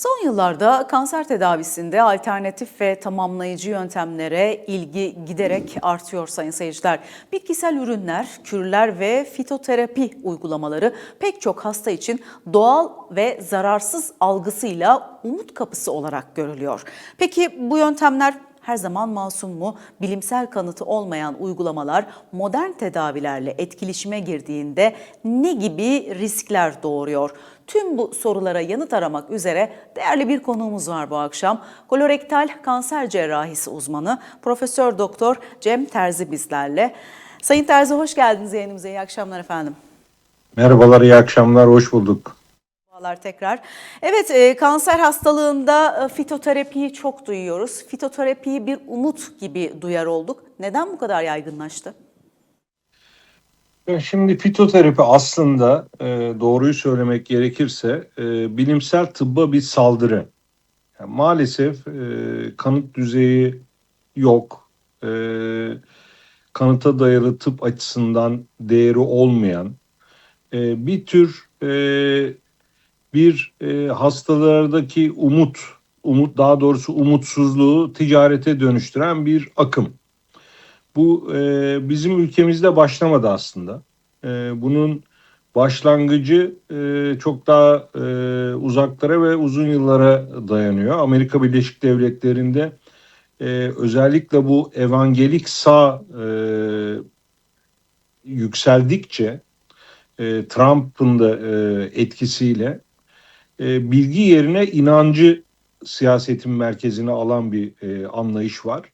Son yıllarda kanser tedavisinde alternatif ve tamamlayıcı yöntemlere ilgi giderek artıyor sayın seyirciler. Bitkisel ürünler, kürler ve fitoterapi uygulamaları pek çok hasta için doğal ve zararsız algısıyla umut kapısı olarak görülüyor. Peki bu yöntemler her zaman masum mu? Bilimsel kanıtı olmayan uygulamalar modern tedavilerle etkileşime girdiğinde ne gibi riskler doğuruyor? Tüm bu sorulara yanıt aramak üzere değerli bir konuğumuz var bu akşam. Kolorektal kanser cerrahisi uzmanı Profesör Doktor Cem Terzi bizlerle. Sayın Terzi hoş geldiniz yayınımıza. İyi akşamlar efendim. Merhabalar, iyi akşamlar, hoş bulduk. Merhabalar tekrar. Evet, e, kanser hastalığında e, fitoterapiyi çok duyuyoruz. Fitoterapiyi bir umut gibi duyar olduk. Neden bu kadar yaygınlaştı? Ya Şimdi fitoterapi aslında e, doğruyu söylemek gerekirse e, bilimsel tıbba bir saldırı. Yani maalesef e, kanıt düzeyi yok. E, kanıta dayalı tıp açısından değeri olmayan e, bir tür e, bir e, hastalardaki umut, umut daha doğrusu umutsuzluğu ticarete dönüştüren bir akım. Bu e, bizim ülkemizde başlamadı aslında. E, bunun başlangıcı e, çok daha e, uzaklara ve uzun yıllara dayanıyor. Amerika Birleşik Devletleri'nde e, özellikle bu evangelik sağ e, yükseldikçe e, Trump'ın da e, etkisiyle e, bilgi yerine inancı siyasetin merkezine alan bir e, anlayış var.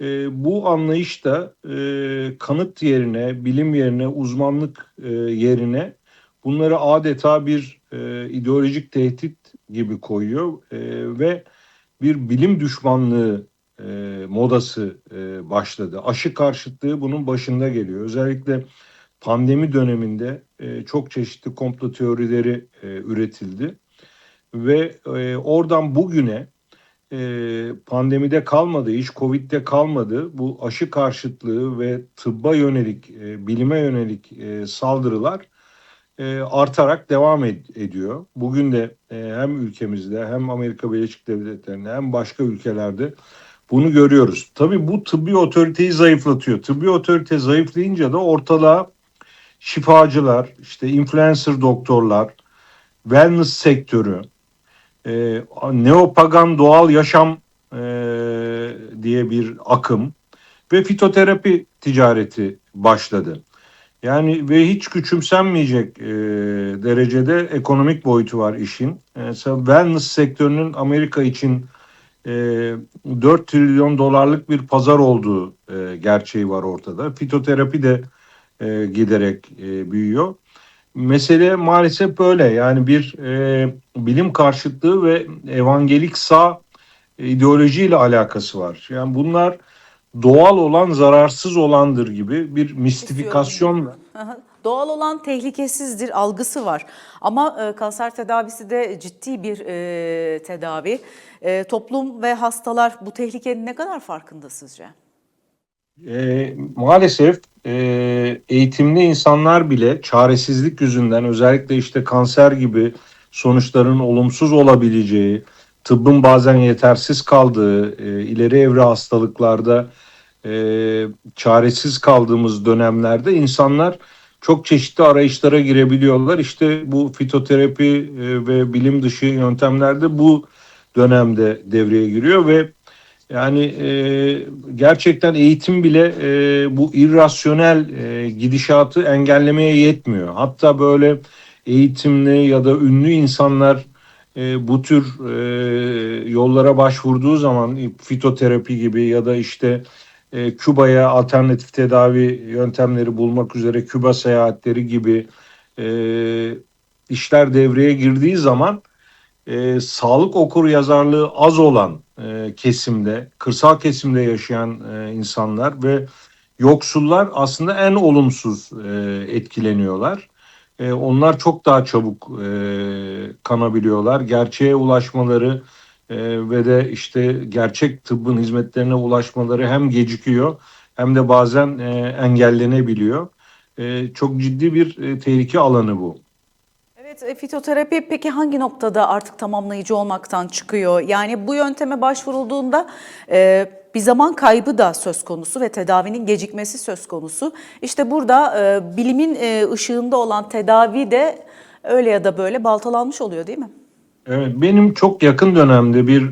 E, bu anlayış da e, kanıt yerine, bilim yerine, uzmanlık e, yerine bunları adeta bir e, ideolojik tehdit gibi koyuyor e, ve bir bilim düşmanlığı e, modası e, başladı. Aşı karşıtlığı bunun başında geliyor. Özellikle pandemi döneminde e, çok çeşitli komplo teorileri e, üretildi ve e, oradan bugüne e, pandemide kalmadı, hiç Covid'de kalmadı. Bu aşı karşıtlığı ve tıbba yönelik, e, bilime yönelik e, saldırılar e, artarak devam ed- ediyor. Bugün de e, hem ülkemizde hem Amerika Birleşik Devletleri'nde hem başka ülkelerde bunu görüyoruz. Tabii bu tıbbi otoriteyi zayıflatıyor. Tıbbi otorite zayıflayınca da ortalığa şifacılar, işte influencer doktorlar, wellness sektörü, e, neopagan doğal yaşam e, diye bir akım ve fitoterapi ticareti başladı. Yani ve hiç küçümsenmeyecek e, derecede ekonomik boyutu var işin. E, mesela wellness sektörünün Amerika için e, 4 trilyon dolarlık bir pazar olduğu e, gerçeği var ortada. Fitoterapi de e, giderek e, büyüyor mesele maalesef böyle. Yani bir e, bilim karşıtlığı ve evangelik sağ e, ideolojiyle alakası var. Yani bunlar doğal olan zararsız olandır gibi bir mistifikasyon. Doğal olan tehlikesizdir algısı var. Ama e, kanser tedavisi de ciddi bir e, tedavi. E, toplum ve hastalar bu tehlikenin ne kadar farkında sizce? E, maalesef e, eğitimli insanlar bile çaresizlik yüzünden özellikle işte kanser gibi sonuçların olumsuz olabileceği, tıbbın bazen yetersiz kaldığı, e, ileri evre hastalıklarda e, çaresiz kaldığımız dönemlerde insanlar çok çeşitli arayışlara girebiliyorlar. İşte bu fitoterapi e, ve bilim dışı yöntemlerde bu dönemde devreye giriyor ve yani e, gerçekten eğitim bile e, bu irrasyonel e, gidişatı engellemeye yetmiyor. Hatta böyle eğitimli ya da ünlü insanlar e, bu tür e, yollara başvurduğu zaman fitoterapi gibi ya da işte e, Küba'ya alternatif tedavi yöntemleri bulmak üzere Küba seyahatleri gibi e, işler devreye girdiği zaman e, sağlık okur yazarlığı az olan e, kesimde, kırsal kesimde yaşayan e, insanlar ve yoksullar aslında en olumsuz e, etkileniyorlar. E, onlar çok daha çabuk e, kanabiliyorlar. Gerçeğe ulaşmaları e, ve de işte gerçek tıbbın hizmetlerine ulaşmaları hem gecikiyor hem de bazen e, engellenebiliyor. E, çok ciddi bir e, tehlike alanı bu. Evet, e, fitoterapi peki hangi noktada artık tamamlayıcı olmaktan çıkıyor? Yani bu yönteme başvurulduğunda e, bir zaman kaybı da söz konusu ve tedavinin gecikmesi söz konusu. İşte burada e, bilimin e, ışığında olan tedavi de öyle ya da böyle baltalanmış oluyor değil mi? Evet, benim çok yakın dönemde bir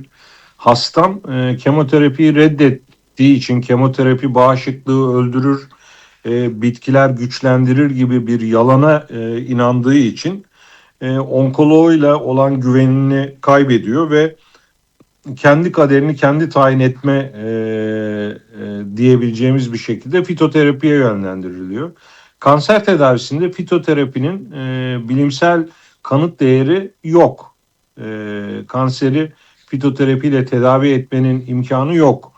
hastam e, kemoterapiyi reddettiği için kemoterapi bağışıklığı öldürür, e, bitkiler güçlendirir gibi bir yalana e, inandığı için e, onkoloğuyla olan güvenini kaybediyor ve kendi kaderini kendi tayin etme e, e, diyebileceğimiz bir şekilde fitoterapiye yönlendiriliyor. Kanser tedavisinde fitoterapinin e, bilimsel kanıt değeri yok. E, kanseri fitoterapiyle tedavi etmenin imkanı yok.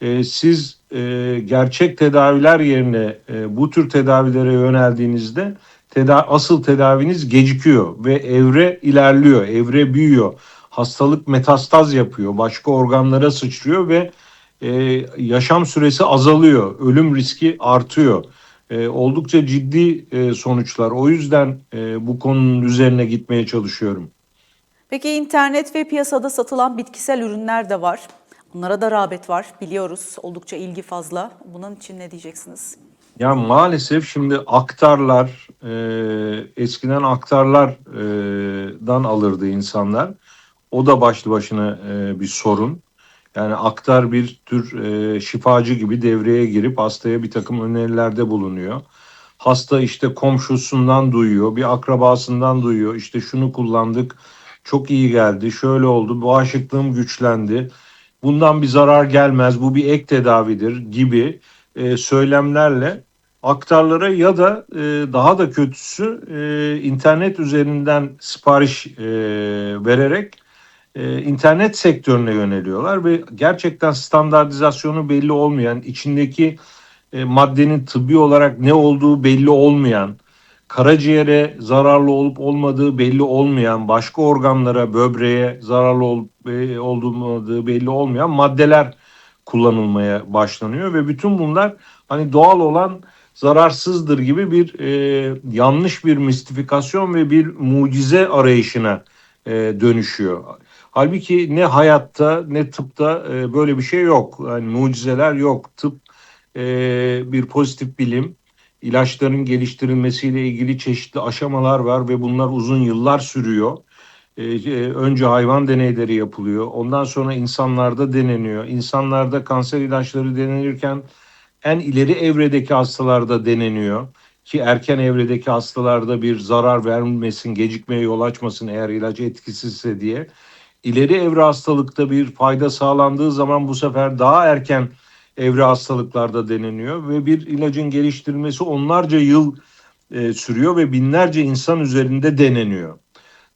E, siz e, gerçek tedaviler yerine e, bu tür tedavilere yöneldiğinizde teda asıl tedaviniz gecikiyor ve evre ilerliyor, evre büyüyor. Hastalık metastaz yapıyor, başka organlara sıçrıyor ve e, yaşam süresi azalıyor, ölüm riski artıyor. E, oldukça ciddi e, sonuçlar. O yüzden e, bu konunun üzerine gitmeye çalışıyorum. Peki internet ve piyasada satılan bitkisel ürünler de var. Bunlara da rağbet var biliyoruz. Oldukça ilgi fazla. Bunun için ne diyeceksiniz? Ya maalesef şimdi aktarlar, e, eskiden aktarlardan alırdı insanlar. O da başlı başına e, bir sorun. Yani aktar bir tür e, şifacı gibi devreye girip hastaya bir takım önerilerde bulunuyor. Hasta işte komşusundan duyuyor, bir akrabasından duyuyor. İşte şunu kullandık, çok iyi geldi, şöyle oldu, bağışıklığım güçlendi. Bundan bir zarar gelmez, bu bir ek tedavidir gibi e, söylemlerle aktarlara ya da e, daha da kötüsü e, internet üzerinden sipariş e, vererek e, internet sektörüne yöneliyorlar ve gerçekten standartizasyonu belli olmayan, içindeki e, maddenin tıbbi olarak ne olduğu belli olmayan, karaciğere zararlı olup olmadığı belli olmayan, başka organlara, böbreğe zararlı olup e, olmadığı belli olmayan maddeler kullanılmaya başlanıyor ve bütün bunlar hani doğal olan zararsızdır gibi bir e, yanlış bir mistifikasyon ve bir mucize arayışına e, dönüşüyor. Halbuki ne hayatta ne tıpta e, böyle bir şey yok. Yani mucizeler yok. Tıp e, bir pozitif bilim. İlaçların geliştirilmesiyle ilgili çeşitli aşamalar var ve bunlar uzun yıllar sürüyor. E, e, önce hayvan deneyleri yapılıyor. Ondan sonra insanlarda deneniyor. İnsanlarda kanser ilaçları denenirken en ileri evredeki hastalarda deneniyor ki erken evredeki hastalarda bir zarar vermesin, gecikmeye yol açmasın eğer ilaç etkisizse diye. İleri evre hastalıkta bir fayda sağlandığı zaman bu sefer daha erken evre hastalıklarda deneniyor ve bir ilacın geliştirilmesi onlarca yıl e, sürüyor ve binlerce insan üzerinde deneniyor.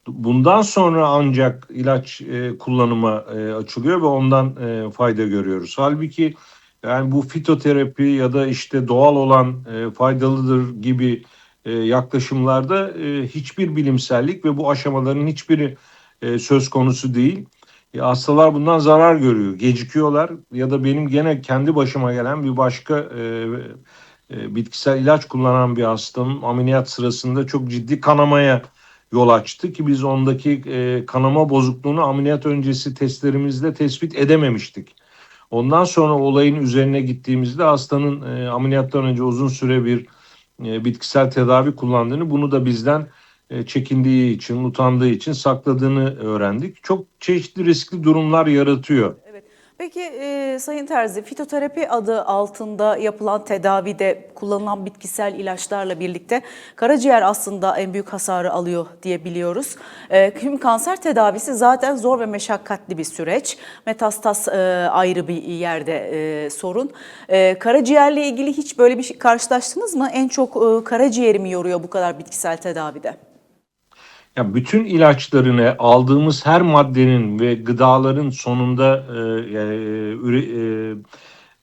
Bundan sonra ancak ilaç e, kullanıma e, açılıyor ve ondan e, fayda görüyoruz. Halbuki yani bu fitoterapi ya da işte doğal olan e, faydalıdır gibi e, yaklaşımlarda e, hiçbir bilimsellik ve bu aşamaların hiçbiri e, söz konusu değil. E, hastalar bundan zarar görüyor, gecikiyorlar ya da benim gene kendi başıma gelen bir başka e, e, bitkisel ilaç kullanan bir hastam ameliyat sırasında çok ciddi kanamaya yol açtı ki biz ondaki e, kanama bozukluğunu ameliyat öncesi testlerimizde tespit edememiştik. Ondan sonra olayın üzerine gittiğimizde hastanın e, ameliyattan önce uzun süre bir e, bitkisel tedavi kullandığını, bunu da bizden e, çekindiği için, utandığı için sakladığını öğrendik. Çok çeşitli riskli durumlar yaratıyor. Peki e, Sayın Terzi, fitoterapi adı altında yapılan tedavide kullanılan bitkisel ilaçlarla birlikte karaciğer aslında en büyük hasarı alıyor diye biliyoruz. E, kanser tedavisi zaten zor ve meşakkatli bir süreç. Metastas e, ayrı bir yerde e, sorun. E, karaciğerle ilgili hiç böyle bir şey karşılaştınız mı? En çok e, karaciğeri mi yoruyor bu kadar bitkisel tedavide? Ya bütün ilaçlarını aldığımız her maddenin ve gıdaların sonunda e, e, e,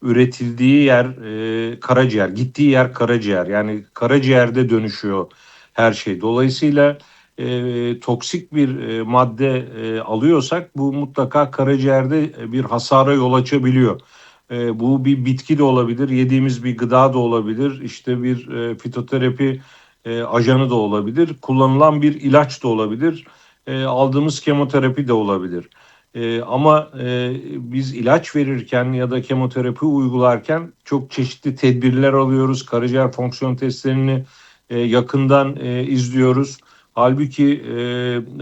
üretildiği yer e, karaciğer, gittiği yer karaciğer. Yani karaciğerde dönüşüyor her şey. Dolayısıyla e, toksik bir e, madde e, alıyorsak bu mutlaka karaciğerde bir hasara yol açabiliyor. E, bu bir bitki de olabilir, yediğimiz bir gıda da olabilir, işte bir e, fitoterapi e, ajanı da olabilir, kullanılan bir ilaç da olabilir, e, aldığımız kemoterapi de olabilir. E, ama e, biz ilaç verirken ya da kemoterapi uygularken çok çeşitli tedbirler alıyoruz. Karaciğer fonksiyon testlerini e, yakından e, izliyoruz. Halbuki e,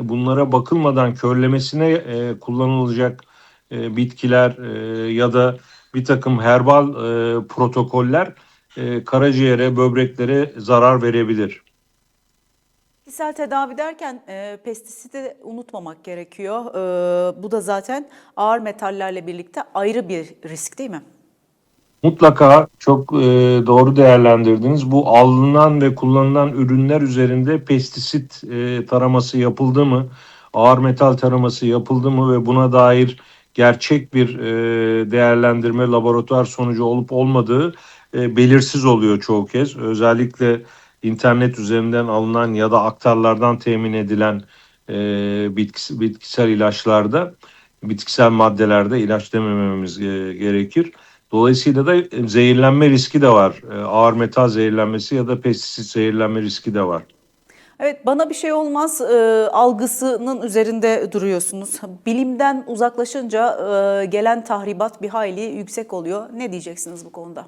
bunlara bakılmadan körlemesine e, kullanılacak e, bitkiler e, ya da bir takım herbal e, protokoller e, karaciğere, böbreklere zarar verebilir. Bitkisel tedavi derken e, pestisiti de unutmamak gerekiyor. E, bu da zaten ağır metallerle birlikte ayrı bir risk değil mi? Mutlaka çok e, doğru değerlendirdiniz. Bu alınan ve kullanılan ürünler üzerinde pestisit e, taraması yapıldı mı, ağır metal taraması yapıldı mı ve buna dair gerçek bir e, değerlendirme laboratuvar sonucu olup olmadığı e, belirsiz oluyor çoğu kez. Özellikle internet üzerinden alınan ya da aktarlardan temin edilen e, bitkis- bitkisel ilaçlarda, bitkisel maddelerde ilaç demememiz e, gerekir. Dolayısıyla da e, zehirlenme riski de var. E, Ağır metal zehirlenmesi ya da pestisit zehirlenme riski de var. Evet bana bir şey olmaz e, algısının üzerinde duruyorsunuz. Bilimden uzaklaşınca e, gelen tahribat bir hayli yüksek oluyor. Ne diyeceksiniz bu konuda?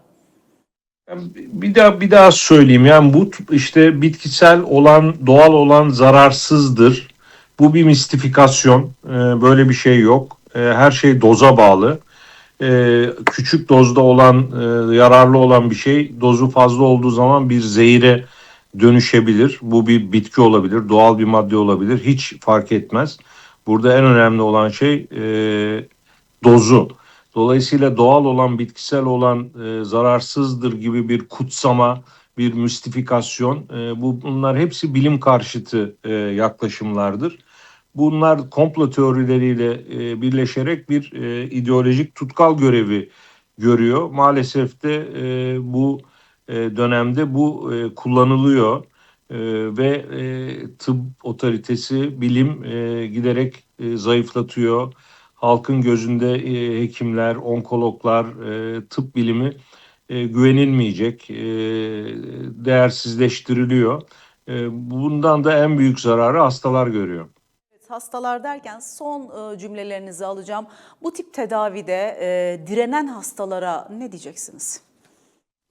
Bir daha bir daha söyleyeyim. Yani bu işte bitkisel olan, doğal olan zararsızdır. Bu bir mistifikasyon. E, Böyle bir şey yok. E, Her şey doza bağlı. E, Küçük dozda olan, e, yararlı olan bir şey dozu fazla olduğu zaman bir zehire dönüşebilir. Bu bir bitki olabilir, doğal bir madde olabilir. Hiç fark etmez. Burada en önemli olan şey e, dozu. Dolayısıyla doğal olan, bitkisel olan e, zararsızdır gibi bir kutsama, bir müstifikasyon. e, bu bunlar hepsi bilim karşıtı e, yaklaşımlardır. Bunlar komplo teorileriyle e, birleşerek bir e, ideolojik tutkal görevi görüyor. Maalesef de e, bu e, dönemde bu e, kullanılıyor E, ve e, tıp otoritesi, bilim e, giderek e, zayıflatıyor halkın gözünde e, hekimler, onkologlar, e, tıp bilimi e, güvenilmeyecek, e, değersizleştiriliyor. E, bundan da en büyük zararı hastalar görüyor. Hastalar derken son cümlelerinizi alacağım. Bu tip tedavide e, direnen hastalara ne diyeceksiniz?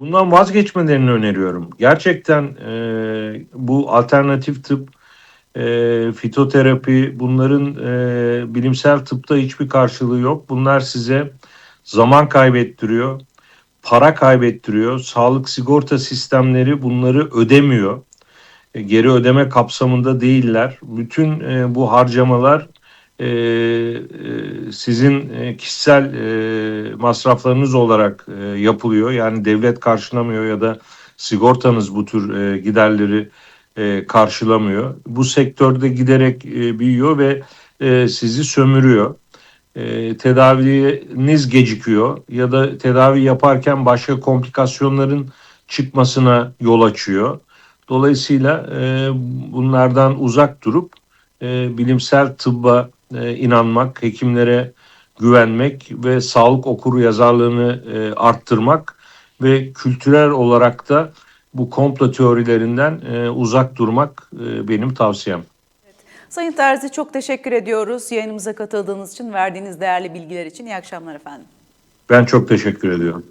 Bundan vazgeçmelerini öneriyorum. Gerçekten e, bu alternatif tıp, e, fitoterapi bunların e, bilimsel tıpta hiçbir karşılığı yok. Bunlar size zaman kaybettiriyor, para kaybettiriyor. Sağlık sigorta sistemleri bunları ödemiyor. E, geri ödeme kapsamında değiller. Bütün e, bu harcamalar e, e, sizin e, kişisel e, masraflarınız olarak e, yapılıyor. Yani devlet karşılamıyor ya da sigortanız bu tür e, giderleri e, karşılamıyor. Bu sektörde giderek e, büyüyor ve e, sizi sömürüyor. E, tedaviniz gecikiyor ya da tedavi yaparken başka komplikasyonların çıkmasına yol açıyor. Dolayısıyla e, bunlardan uzak durup e, bilimsel tıbba e, inanmak, hekimlere güvenmek ve sağlık okuru yazarlığını e, arttırmak ve kültürel olarak da bu komplo teorilerinden e, uzak durmak e, benim tavsiyem. Sayın Terzi çok teşekkür ediyoruz yayınımıza katıldığınız için, verdiğiniz değerli bilgiler için. İyi akşamlar efendim. Ben çok teşekkür ediyorum.